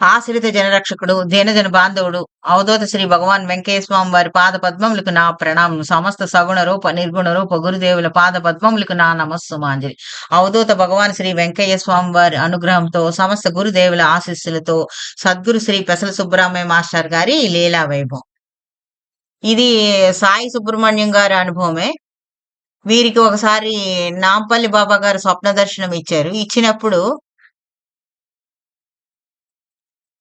ఆశ్రిత జనరక్షకుడు దీనజన బాంధవుడు అవధూత శ్రీ భగవాన్ వెంకయ్య స్వామి వారి పాద పద్మములకు నా ప్రణామం సమస్త సగుణ రూప నిర్గుణ రూప గురుదేవుల పాద పద్మములకు నా నమస్సుమాంజలి. అవధూత భగవాన్ శ్రీ వెంకయ్య స్వామి వారి అనుగ్రహంతో సమస్త గురుదేవుల ఆశీస్సులతో సద్గురు శ్రీ పెసల సుబ్రహ్మణ్య మాస్టర్ గారి లీలా వైభవం. ఇది సాయి సుబ్రహ్మణ్యం గారి అనుభవమే. వీరికి ఒకసారి నాంపల్లి బాబా గారు స్వప్న దర్శనం ఇచ్చారు ఇచ్చినప్పుడు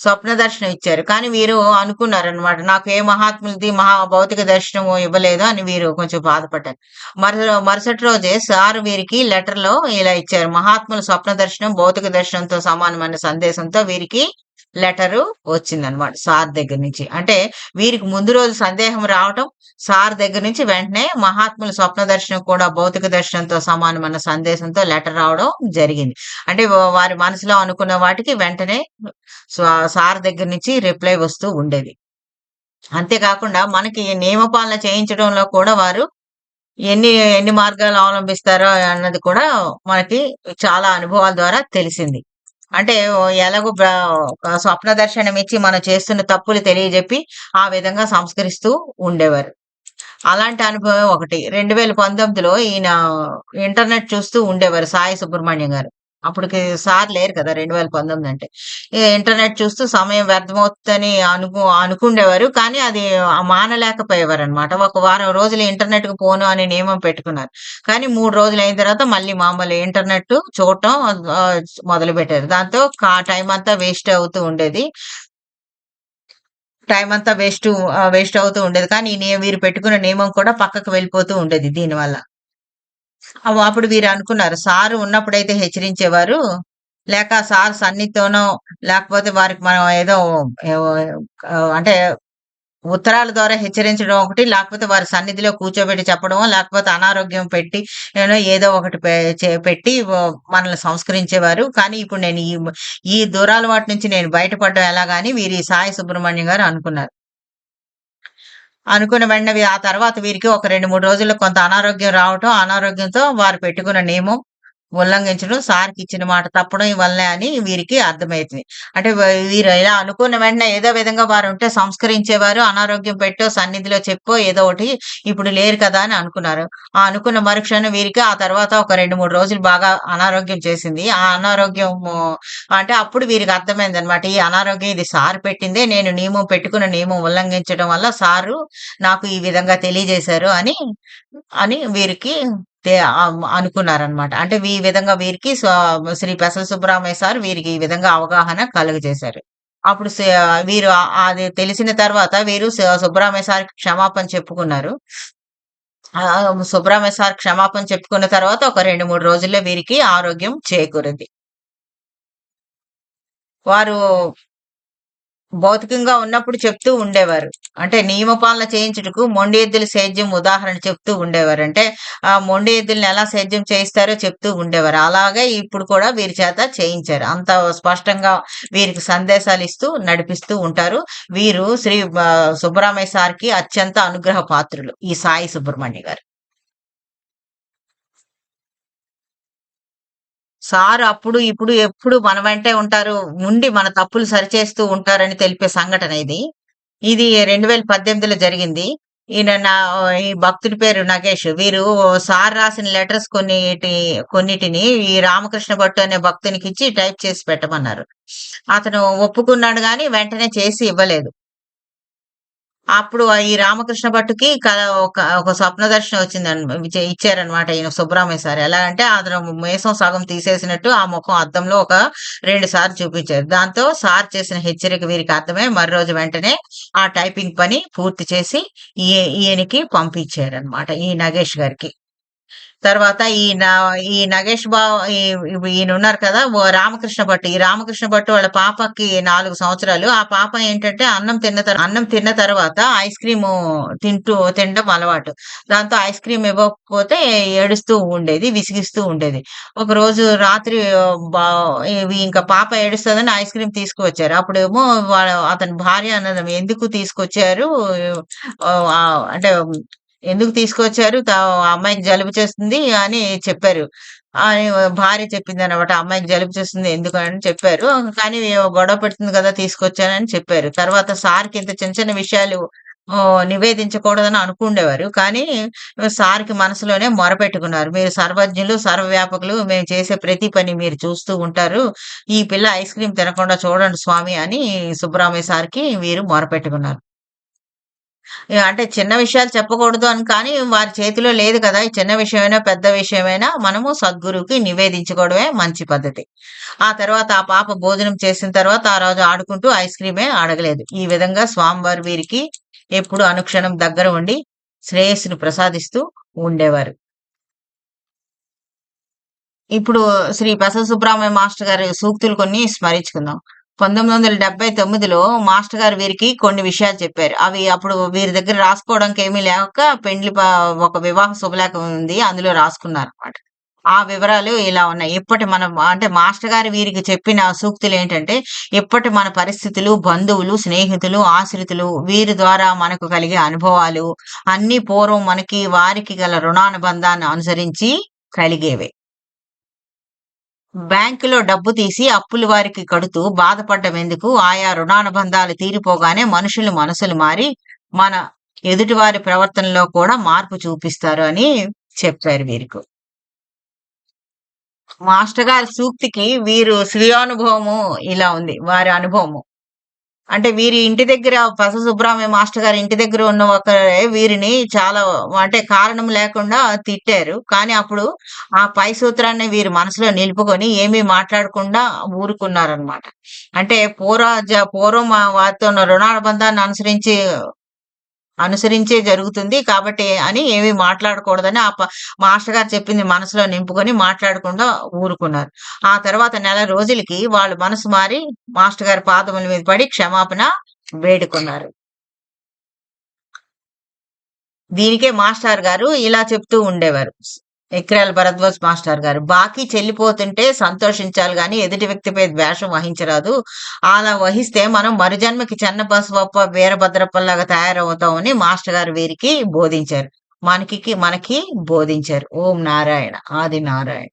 స్వప్న దర్శనం ఇచ్చారు. కానీ వీరు అనుకున్నారు అనమాట నాకు ఏ మహాత్ములది మహా భౌతిక దర్శనం ఇవ్వలేదు అని వీరు కొంచెం బాధపడ్డారు. మరు మరుసటి రోజే సార్ వీరికి లెటర్లో ఇలా ఇచ్చారు. మహాత్ముల స్వప్న దర్శనం భౌతిక దర్శనంతో సమానమైన సందేశంతో వీరికి లెటరు వచ్చిందనమాట సార్ దగ్గర నుంచి. అంటే వీరికి ముందు రోజు సందేహం రావటం సార్ దగ్గర నుంచి వెంటనే మహాత్ముల స్వప్న దర్శనం కూడా భౌతిక దర్శనంతో సమానమైన సందేశంతో లెటర్ రావడం జరిగింది. అంటే వారి మనసులో అనుకున్న వాటికి వెంటనే సార్ దగ్గర నుంచి రిప్లై వస్తూ ఉండేది. అంతేకాకుండా మనకి నియమపాలన చేయించడంలో కూడా వారు ఎన్ని ఎన్ని మార్గాలు అవలంబిస్తారో అన్నది కూడా మనకి చాలా అనుభవాల ద్వారా తెలిసింది. అంటే ఎలాగో స్వప్న దర్శనం ఇచ్చి మనం చేస్తున్న తప్పులు తెలియజెప్పి ఆ విధంగా సంస్కరిస్తూ ఉండేవారు. అలాంటి అనుభవం ఒకటి. రెండు వేల పంతొమ్మిదిలో ఈయన ఇంటర్నెట్ చూస్తూ ఉండేవారు సాయి సుబ్రహ్మణ్యం గారు. అప్పటికి సార్ లేరు కదా రెండు వేల పంతొమ్మిది అంటే. ఇంటర్నెట్ చూస్తూ సమయం వ్యర్థమవుతుందని అనుకు అనుకుండేవారు. కానీ అది మానలేకపోయేవారు అనమాట ఒక వారం రోజులు ఇంటర్నెట్కు పోను అనే నియమం పెట్టుకున్నారు. కానీ మూడు రోజులు అయిన తర్వాత మళ్ళీ మామూలు ఇంటర్నెట్ చూడటం మొదలు పెట్టారు. దాంతో టైం అంతా వేస్ట్ అవుతూ ఉండేది. టైం అంతా వేస్ట్ వేస్ట్ అవుతూ ఉండేది. కానీ వీరు పెట్టుకున్న నియమం కూడా పక్కకు వెళ్ళిపోతూ ఉండేది దీనివల్ల. అప్పుడు వీరు అనుకున్నారు. సారు ఉన్నప్పుడైతే హెచ్చరించేవారు. లేక సార్ సన్నిధితోనో లేకపోతే వారికి మనం ఏదో అంటే ఉత్తరాల ద్వారా హెచ్చరించడం ఒకటి లేకపోతే వారి సన్నిధిలో కూర్చోబెట్టి చెప్పడం లేకపోతే అనారోగ్యం పెట్టి ఏదో ఏదో ఒకటి పెట్టి మనల్ని సంస్కరించేవారు. కానీ ఇప్పుడు నేను ఈ ఈ దూరాలవాటి నుంచి నేను బయటపడడం ఎలాగాని వీరి సాయి సుబ్రహ్మణ్యం గారు అనుకున్నారు. అనుకున్న వెంటనే ఆ తర్వాత వీరికి ఒక రెండు మూడు రోజుల్లో కొంత అనారోగ్యం రావటం అనారోగ్యంతో వారు పెట్టుకున్న నియమం ఉల్లంఘించడం సార్కి ఇచ్చిన మాట తప్పడం వల్లే అని వీరికి అర్థమవుతుంది. అంటే వీరు ఇలా అనుకున్న వెంటనే ఏదో విధంగా వారు ఉంటే సంస్కరించేవారు అనారోగ్యం పెట్టో సన్నిధిలో చెప్పో ఏదో ఒకటి ఇప్పుడు లేరు కదా అని అనుకున్నారు. ఆ అనుకున్న మరుక్షణం వీరికి ఆ తర్వాత ఒక రెండు మూడు రోజులు బాగా అనారోగ్యం చేసింది. ఆ అనారోగ్యం అంటే అప్పుడు వీరికి అర్థమైంది అనమాట ఈ అనారోగ్యం ఇది సార్ పెట్టిందే నేను నియమం పెట్టుకున్న నియమం ఉల్లంఘించడం వల్ల సారు నాకు ఈ విధంగా తెలియజేశారు అని అని వీరికి అనుకున్నారనమాట అంటే ఈ విధంగా వీరికి శ్రీ పెసల సుబ్బరామయ్య సార్ వీరికి ఈ విధంగా అవగాహన కలుగజేశారు. అప్పుడు వీరు అది తెలిసిన తర్వాత వీరు స- సుబ్బరామయ్య సార్ క్షమాపణ చెప్పుకున్నారు. ఆ, సార్ క్షమాపణ చెప్పుకున్న తర్వాత ఒక రెండు మూడు రోజుల్లో వీరికి ఆరోగ్యం చేకూరింది. వారు భౌతికంగా ఉన్నప్పుడు చెప్తూ ఉండేవారు. అంటే నియమపాలన చేయించుటకు మొండి ఎద్దుల సేద్యం ఉదాహరణ చెప్తూ ఉండేవారు. అంటే ఆ మొండి ఎద్దుల్ని ఎలా సేద్యం చేయిస్తారో చెప్తూ ఉండేవారు. అలాగే ఇప్పుడు కూడా వీరి చేత చేయించారు. అంత స్పష్టంగా వీరికి సందేశాలు ఇస్తూ నడిపిస్తూ ఉంటారు. వీరు శ్రీ ఆ, సుబ్బరామయ్య సార్కి అత్యంత అనుగ్రహ పాత్రులు ఈ సాయి సుబ్రహ్మణ్య గారు. సార్ అప్పుడు ఇప్పుడు ఎప్పుడు మన వెంటే ఉంటారు ఉండి మన తప్పులు సరిచేస్తూ ఉంటారని తెలిపే సంఘటన ఇది. ఇది రెండు వేల పద్దెనిమిదిలో జరిగింది. ఈయన నా ఈ భక్తుడి పేరు నగేష్. వీరు సార్ రాసిన లెటర్స్ కొన్నిటి కొన్నిటిని ఈ రామకృష్ణ భట్టు అనే భక్తునికి ఇచ్చి టైప్ చేసి పెట్టమన్నారు. అతను ఒప్పుకున్నాడు కానీ వెంటనే చేసి ఇవ్వలేదు. అప్పుడు ఈ రామకృష్ణ భట్టుకి కథ ఒక ఒక స్వప్న దర్శనం వచ్చింది ఇచ్చారనమాట ఈయన సుబ్రహ్మణ్య సార్. ఎలా అంటే అతను మేసం సగం తీసేసినట్టు ఆ ముఖం అద్దంలో ఒక రెండు సార్లు చూపించారు. దాంతో సార్ చేసిన హెచ్చరిక వీరికి అర్థమై మరో రోజు వెంటనే ఆ టైపింగ్ పని పూర్తి చేసి ఈ- ఈయనకి పంపించారనమాట ఈ నగేష్ గారికి. తర్వాత ఈ ఈ నగేష్ బాబు ఈయన ఉన్నారు కదా రామకృష్ణ భట్ ఈ రామకృష్ణ భట్ వాళ్ళ పాపకి నాలుగు సంవత్సరాలు. ఆ పాప ఏంటంటే అన్నం తిన్న తర్వాత అన్నం తిన్న తర్వాత ఐస్ క్రీమ్ తింటూ తినడం అలవాటు. దాంతో ఐస్ క్రీమ్ ఇవ్వకపోతే ఏడుస్తూ ఉండేది విసిగిస్తూ ఉండేది. ఒక రోజు రాత్రి బా ఇంకా పాప ఏడుస్తుందని ఐస్ క్రీమ్ తీసుకువచ్చారు. అప్పుడేమో వాళ్ళ అతని భార్య అన్నదం ఎందుకు తీసుకొచ్చారు? అంటే ఎందుకు తీసుకొచ్చారు? తా- అమ్మాయికి జలుబు చేస్తుంది అని చెప్పారు. అని భార్య చెప్పింది అనమాట అమ్మాయికి జలుబు చేస్తుంది ఎందుకు అని చెప్పారు. కానీ గొడవ పెడుతుంది కదా తీసుకొచ్చానని చెప్పారు. తర్వాత సార్కి ఇంత చిన్న చిన్న విషయాలు నివేదించకూడదని అనుకుండేవారు. కానీ సార్కి మనసులోనే మొరపెట్టుకున్నారు మీరు సర్వజ్ఞులు సర్వవ్యాపకులు మేము చేసే ప్రతి పని మీరు చూస్తూ ఉంటారు. ఈ పిల్ల ఐస్ క్రీమ్ తినకుండా చూడండి స్వామి అని సుబ్బరామయ్య సార్కి వీరు మొరపెట్టుకున్నారు అంటే చిన్న విషయాలు చెప్పకూడదు అని కానీ వారి చేతిలో లేదు కదా. ఈ చిన్న విషయమైనా పెద్ద విషయమైనా మనము సద్గురువుకి నివేదించుకోవడమే మంచి పద్ధతి. ఆ తర్వాత ఆ పాప భోజనం చేసిన తర్వాత ఆ రోజు ఆడుకుంటూ ఐస్ క్రీమే అడగలేదు ఈ విధంగా స్వామివారి వీరికి ఎప్పుడు అనుక్షణం దగ్గర ఉండి శ్రేయస్సును ప్రసాదిస్తూ ఉండేవారు. ఇప్పుడు శ్రీ ప్రసన్న సుబ్రహ్మణ్య మాస్టర్ గారి సూక్తులు కొన్ని స్మరించుకుందాం. పంతొమ్మిది వందల డెబ్బై తొమ్మిదిలో మాస్టర్ గారు వీరికి కొన్ని విషయాలు చెప్పారు. అవి అప్పుడు వీరి దగ్గర రాసుకోవడానికి ఏమీ లేక పెండ్లి ప- ఒక వివాహ శుభలేఖ ఉంది అందులో రాసుకున్నారు అనమాట ఆ వివరాలు ఇలా ఉన్నాయి. ఇప్పటి మన అంటే మాస్టర్ గారు వీరికి చెప్పిన సూక్తులు ఏంటంటే ఇప్పటి మన పరిస్థితులు బంధువులు స్నేహితులు ఆశ్రితులు వీరి ద్వారా మనకు కలిగే అనుభవాలు అన్ని పూర్వం మనకి వారికి గల రుణానుబంధాన్ని అనుసరించి కలిగేవే. బ్యాంకులో డబ్బు తీసి అప్పులు వారికి కడుతూ బాధపడ్డం ఎందుకు ఆయా రుణానుబంధాలు తీరిపోగానే మనుషులు మనసులు మారి మన ఎదుటివారి ప్రవర్తనలో కూడా మార్పు చూపిస్తారు అని చెప్పారు వీరికి. మాస్టర్ గారి సూక్తికి వీరు స్వీయానుభవము ఇలా ఉంది వారి అనుభవము. అంటే వీరి ఇంటి దగ్గర పస సుబ్రహ్మణ్య మాస్టర్ గారి ఇంటి దగ్గర ఉన్న ఒకరే వీరిని చాలా అంటే కారణం లేకుండా తిట్టారు. కానీ అప్పుడు ఆ పై సూత్రాన్ని వీరి మనసులో నిలుపుకొని ఏమీ మాట్లాడకుండా ఊరుకున్నారనమాట అంటే పూర్వ పూర్వం వారితో ఉన్న రుణానుబంధాన్ని అనుసరించి అనుసరించే జరుగుతుంది కాబట్టి అని ఏమి మాట్లాడకూడదని ఆ ప- మాస్టర్ గారు చెప్పింది మనసులో నింపుకొని మాట్లాడకుండా ఊరుకున్నారు. ఆ తర్వాత నెల రోజులకి వాళ్ళు మనసు మారి మాస్టర్ గారి పాదముల మీద పడి క్షమాపణ వేడుకున్నారు. దీనికే మాస్టర్ గారు ఇలా చెప్తూ ఉండేవారు. ఎక్రాల భరద్వాజ్ మాస్టర్ గారు. బాకీ చెల్లిపోతుంటే సంతోషించాలి గాని ఎదుటి వ్యక్తిపై ద్వేషం వహించరాదు. అలా వహిస్తే మనం మరుజన్మకి చెన్న బసవప్ప వీరభద్రప్పలాగా తయారవుతామని మాస్టర్ గారు వీరికి బోధించారు. మనకి మనకి బోధించారు. ఓం నారాయణ. ఆది నారాయణ.